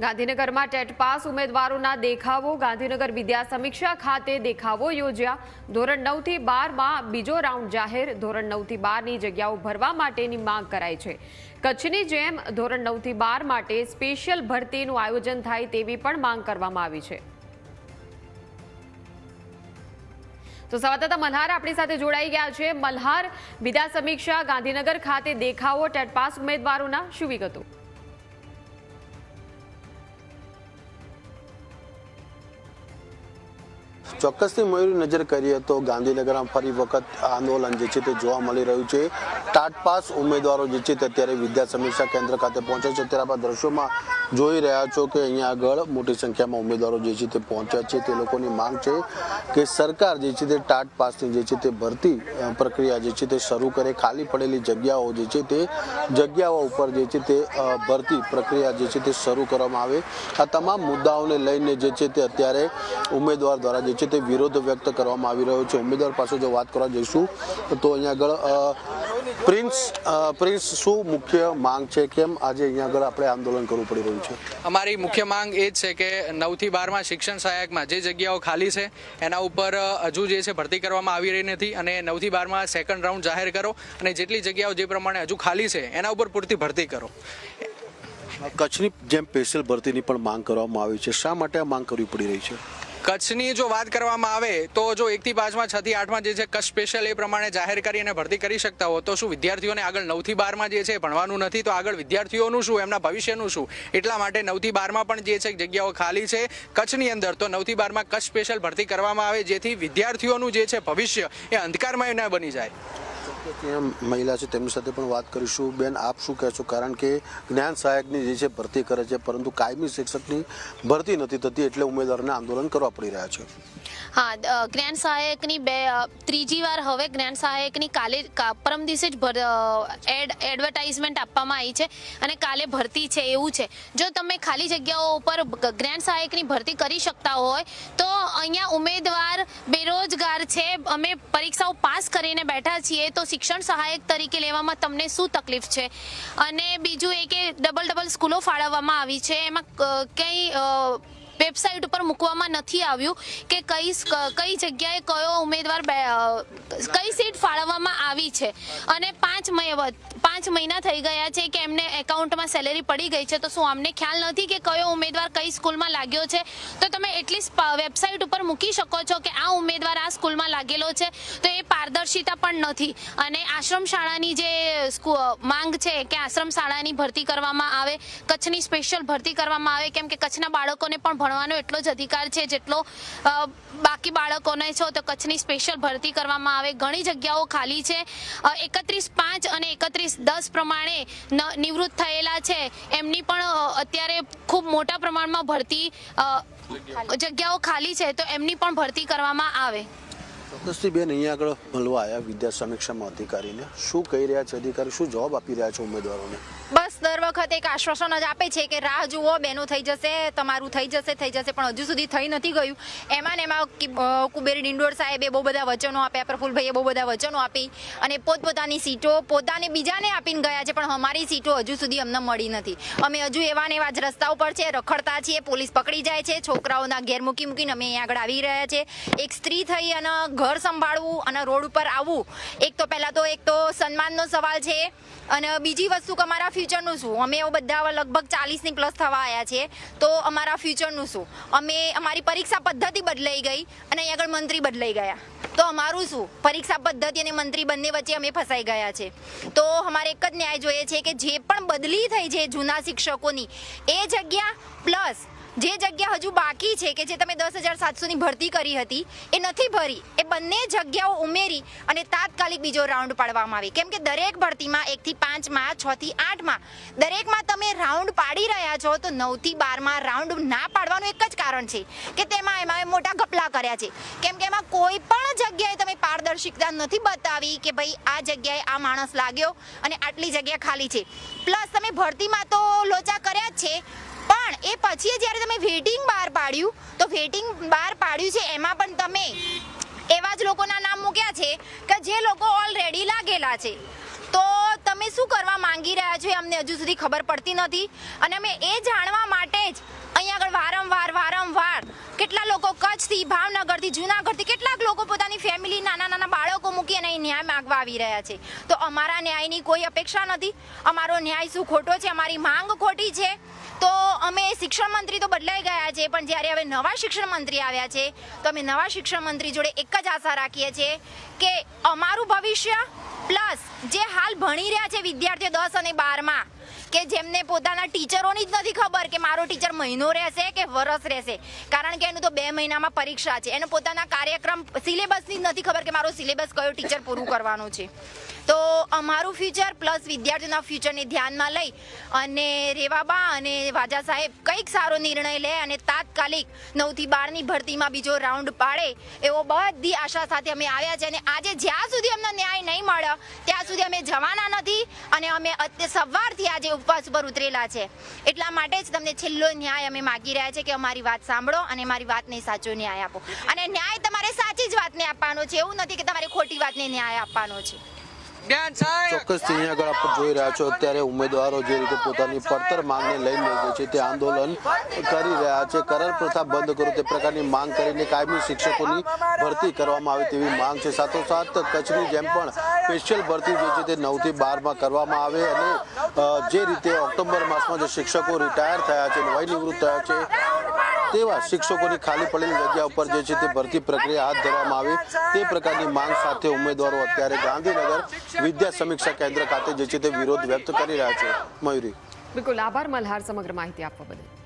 ગાંધીનગરમાં TET pass ઉમેદવારોના દેખાવો, ગાંધીનગર વિદ્યા સમીક્ષા ખાતે દેખાવો યોજ્યા. ધોરણ નવથી બારમાં બીજો રાઉન્ડ જાહેર. ધોરણ નવથી બારની જગ્યાઓ ભરવા માટેની માંગ કરાઈ છે. કચ્છની જેમ ધોરણ નવથી બાર માટે સ્પેશિયલ ભરતીનું આયોજન થાય તેવી પણ માંગ કરવામાં આવી છે. તો સંવાદદાતા મલ્હાર આપણી સાથે જોડાઈ ગયા છે. મલ્હાર વિદ્યા સમીક્ષા ગાંધીનગર ખાતે દેખાવો, ટેટ પાસ ઉમેદવારોના. શું વિગતો? ચોક્કસથી મયુરી નજર કરીએ તો ગાંધીનગરમાં ફરી વખત આંદોલન જે છે તે જોવા મળી રહ્યું છે ટાટપાસ ઉમેદવારો જે છે તે અત્યારે વિદ્યા સમીક્ષા કેન્દ્ર ખાતે પહોંચે છે ત્યારે આપણા દ્રશ્યોમાં જોઈ રહ્યા છો કે અહીંયા આગળ મોટી સંખ્યામાં ઉમેદવારો જે છે તે પહોંચ્યા છે તે લોકોની માંગ છે કે સરકાર જે છે તે ટાટ પાસની જે છે તે ભરતી પ્રક્રિયા જે છે તે શરૂ કરે ખાલી પડેલી જગ્યાઓ જે છે તે જગ્યાઓ ઉપર જે છે તે ભરતી પ્રક્રિયા જે છે તે શરૂ કરવામાં આવે આ તમામ મુદ્દાઓને લઈને જે છે તે અત્યારે ઉમેદવાર દ્વારા જે છે તે વિરોધ વ્યક્ત કરવામાં આવી રહ્યો છે. ઉમેદવાર પાસે જો વાત કરવા જઈશું તો અહીંયા આગળ પ્રિન્સ પ્રિન્સ શું મુખ્ય માંગ છે? કેમ આજે અહીંયા આગળ આપણે આંદોલન કરવું પડી રહ્યું છે? અમારી મુખ્ય માંગ એ જ છે કે નવથી બારમાં શિક્ષણ સહાયકમાં જે જગ્યાઓ ખાલી છે એના ઉપર હજુ જે છે ભરતી કરવામાં આવી રહી નથી અને નવથી બારમાં સેકન્ડ રાઉન્ડ જાહેર કરો અને જેટલી જગ્યાઓ જે પ્રમાણે હજુ ખાલી છે એના ઉપર પૂરતી ભરતી કરો. કચ્છની જેમ સ્પેશિયલ ભરતીની પણ માંગ કરવામાં આવી છે. શા માટે આ માંગ કરવી પડી રહી છે? કચ્છની જો વાત કરવામાં આવે તો જો એકથી પાંચમાં છથી આઠમાં જે છે કચ્છ સ્પેશિયલ એ પ્રમાણે જાહેર કરી અને ભરતી કરી શકતા હો, તો શું વિદ્યાર્થીઓને આગળ નવથી બારમાં જે છે ભણવાનું નથી, તો આગળ વિદ્યાર્થીઓનું શું, એમના ભવિષ્યનું શું? એટલા માટે નવથી બારમાં પણ જે છે જગ્યાઓ ખાલી છે. કચ્છની અંદર તો નવથી બારમાં કચ્છ સ્પેશિયલ ભરતી કરવામાં આવે, જેથી વિદ્યાર્થીઓનું જે છે ભવિષ્ય એ અંધકારમય ન બની જાય. મહિલા છે તેમની સાથે પણ વાત કરીશું. બેન, આપ શું કહેશો? કારણ કે જ્ઞાન સહાયકની જે છે ભરતી કરે છે, પરંતુ કાયમી શિક્ષકની ભરતી નથી થતી એટલે ઉમેદવારોને આંદોલન કરવા પડી રહ્યા છે. હા જ્ઞાન સહાયકની બે ત્રીજી વાર હવે જ્ઞાન સહાયકની કાલે પરમ દિવસે જ એડ, એડવર્ટાઇઝમેન્ટ આપવામાં આવી છે અને કાલે ભરતી છે, એવું છે. જો તમે ખાલી જગ્યાઓ ઉપર જ્ઞાન સહાયકની ભરતી કરી શકતા હોય, તો અહીંયા ઉમેદવાર બેરોજગાર છે. અમે પરીક્ષાઓ પાસ કરીને બેઠા છીએ, તો શિક્ષણ સહાયક તરીકે લેવામાં તમને શું તકલીફ છે? અને બીજું એ કે ડબલ ડબલ સ્કૂલો ફાળવવામાં આવી છે. એમાં કંઈ વેબસાઇટ ઉપર મૂકવામાં નથી આવ્યું કે કઈ કઈ જગ્યાએ કયો ઉમેદવાર કઈ સીટ ફાળવવામાં આવી છે. અને પાંચ મહિ- પાંચ મહિના થઈ ગયા છે કે એમને એકાઉન્ટમાં સેલેરી પડી ગઈ છે, તો શું અમને ખ્યાલ નથી કે કયો ઉમેદવાર કઈ સ્કૂલમાં લાગ્યો છે? તો તમે એટલીસ્ટ વેબસાઇટ ઉપર મૂકી શકો છો કે આ ઉમેદવાર આ સ્કૂલમાં લાગેલો છે, તો એ પારદર્શિતા પણ નથી. અને આશ્રમ શાળાની જે માંગ છે કે આશ્રમ શાળાની ભરતી કરવામાં આવે, કચ્છની સ્પેશિયલ ભરતી કરવામાં આવે, કેમ કે કચ્છના બાળકોને પણ ભણવાનો એટલો જ અધિકાર છે, જેટલો બાકી બાળકોને છો, તો કચ્છની સ્પેશિયલ ભરતી કરવામાં આવે. ઘણી જગ્યાઓ ખાલી છે. એકત્રીસ પાંચ અને એકત્રીસ દસ પ્રમાણે નિવૃત્ત થયેલા છે. એમની પણ અત્યારે ખૂબ મોટા પ્રમાણમાં ભરતી જગ્યાઓ ખાલી છે તો એમની પણ ભરતી કરવામાં આવે. ચોક્કસથી બેન અહીંયા આગળ મળવા આવ્યા વિદ્યા સમીક્ષામાં અધિકારીને. શું કહી રહ્યા છે અધિકારી? શું જવાબ આપી રહ્યા છે ઉમેદવારોને? દર વખતે એક આશ્વાસન જ આપે છે કે રાહ જુઓ, બેનું થઈ જશે, તમારું થઈ જશે થઈ જશે, પણ હજુ સુધી થઈ નથી ગયું. એમાં ને એમાં કુબેર ડિંડોર સાહેબે બહુ બધા વચનો આપ્યા પ્રફુલભાઈએ બહુ બધા વચનો આપી અને પોતપોતાની સીટો પોતાને બીજાને આપીને ગયા છે, પણ અમારી સીટો હજુ સુધી અમને મળી નથી. અમે હજુ એવા ને એવા જ રસ્તા ઉપર છે, રખડતા છીએ, પોલીસ પકડી જાય છે, છોકરાઓના ઘેર મૂકી મૂકીને અમે અહીંયા આગળ આવી રહ્યા છે. એક સ્ત્રી થઈ અને ઘર સંભાળવું અને રોડ ઉપર આવવું, એક તો પહેલાં તો એક તો સન્માનનો સવાલ છે અને બીજી વસ્તુ કે અમારા ફ્યુચરનું શું? અમે બધા લગભગ ચાલીસની પ્લસ થવા આવ્યા છીએ. તો અમારા ફ્યુચરનું શું? અમે અમારી પરીક્ષા પદ્ધતિ બદલાઈ ગઈ અને અહીં આગળ મંત્રી બદલાઈ ગયા. તો અમારું શું? પરીક્ષા પદ્ધતિ અને મંત્રી બંને વચ્ચે અમે ફસાઈ ગયા છે. તો અમારે એક જ ન્યાય જોઈએ છે કે જે પણ બદલી થઈ છે જૂના શિક્ષકોની, એ જગ્યા પ્લસ જે જગ્યા હજુ બાકી છે કે જે તમે દસ હજાર સાતસોની ભરતી કરી હતી, એ નથી ભરી. એ બંને જગ્યાઓ ઉમેરી અને તાત્કાલિક બીજો રાઉન્ડ પાડવામાં આવે. કેમ કે દરેક ભરતીમાં એકથી પાંચમાં છથી આઠમાં દરેકમાં તમે રાઉન્ડ પાડી રહ્યા છો તો નવથી બારમાં રાઉન્ડ ના પાડવાનું એક જ કારણ છે કે તેમાં એમાં મોટા ઘપલા કર્યા છે. કેમ કે એમાં કોઈ પણ જગ્યાએ તમે પારદર્શિકતા નથી બતાવી કે ભાઈ આ જગ્યાએ આ માણસ લાગ્યો અને આટલી જગ્યા ખાલી છે. પ્લસ તમે ભરતીમાં તો લોચા કર્યા જ છે પણ એ પછી જ્યારે તમે વેટિંગ બહાર પાડ્યું, તો વેટિંગ બહાર પાડ્યું છે, એમાં પણ તમે એવા જ લોકોના નામ મૂક્યા છે કે જે લોકો ઓલરેડી લાગેલા છે. તો તમે શું કરવા માંગી રહ્યા છો એ અમને હજુ સુધી ખબર પડતી નથી. અને અમે એ જાણવા માટે જ અહીંયા આગળ વારંવાર વારંવાર કેટલા લોકો કચ્છથી, ભાવનગરથી, જુનાગઢથી કેટલાક લોકો પોતાની ફેમિલી નાના નાના બાળકો મૂકી અને ન્યાય માગવા આવી રહ્યા છે. તો અમારા ન્યાયની કોઈ અપેક્ષા નથી. અમારો ન્યાય શું ખોટો છે? અમારી માંગ ખોટી છે? તો અમે શિક્ષણ મંત્રી તો બદલાઈ ગયા છે, પણ જ્યારે હવે નવા શિક્ષણ મંત્રી આવ્યા છે, તો અમે નવા શિક્ષણ મંત્રી જોડે એક જ આશા રાખીએ છીએ કે અમારું ભવિષ્ય પ્લસ જે હાલ ભણી રહ્યા છે વિદ્યાર્થીઓ દસ અને બારમાં, કે જેમને પોતાના ટીચરોની જ નથી ખબર કે મારો ટીચર મહિનો રહેશે કે વરસ રહેશે. કારણ કે એનું તો બે મહિનામાં પરીક્ષા છે. એનો પોતાના કાર્યક્રમ સિલેબસની જ નથી ખબર કે મારો સિલેબસ કયો ટીચર પૂરું કરવાનું છે. તો અમારું ફ્યુચર પ્લસ વિદ્યાર્થીઓના ફ્યુચરને ધ્યાનમાં લઈ અને રેવાબા અને વાજા સાહેબ કંઈક સારો નિર્ણય લે અને તાત્કાલિક નવથી બારની ભરતીમાં બીજો રાઉન્ડ પાડે એવો બધી આશા સાથે અમે આવ્યા છે અને આજે જ્યાં સુધી અમને ન્યાય નહીં મળે ત્યાં સુધી અમે જવાના નથી અને અમે સવારથી આજે ઉપવાસ ઉપર ઉતરેલા છે. એટલા માટે જ તમને છેલ્લો ન્યાય અમે માગી રહ્યા છે કે અમારી વાત સાંભળો અને મારી વાતને સાચો ન્યાય આપો. અને ન્યાય તમારે સાચી જ વાતને આપવાનો છે. એવું નથી કે તમારે ખોટી વાતને ન્યાય આપવાનો છે. ચોક્કસથી અહીંયા આગળ આપણે જોઈ રહ્યા છો, અત્યારે ઉમેદવારો જે રીતે પોતાની પડતર માંગને લઈને જે છે તે આંદોલન કરી રહ્યા છે. કરાર પ્રથા બંધ કરો તે પ્રકારની માંગ કરીને કાયમી શિક્ષકોની ભરતી કરવામાં આવે તેવી માંગ છે. સાથોસાથ કચ્છની જેમ પણ સ્પેશિયલ ભરતી જે છે તે નવથી બારમાં કરવામાં આવે અને જે રીતે ઓક્ટોબર માસમાં જે શિક્ષકો રિટાયર થયા છે વય નિવૃત્ત થયા છે તેવા શિક્ષકોની ખાલી પડેલી જગ્યા ઉપર જે છે તે ભરતી પ્રક્રિયા હાથ ધરવામાં આવે. તે પ્રકારની માંગ સાથે ઉમેદવારો અત્યારે ગાંધીનગર વિદ્યા સમીક્ષા કેન્દ્ર ખાતે જે છે તે વિરોધ વ્યક્ત કરી રહ્યા છે. મયુરી. બિલકુલ આભાર, મલ્હાર, સમગ્ર માહિતી આપવા બદલ.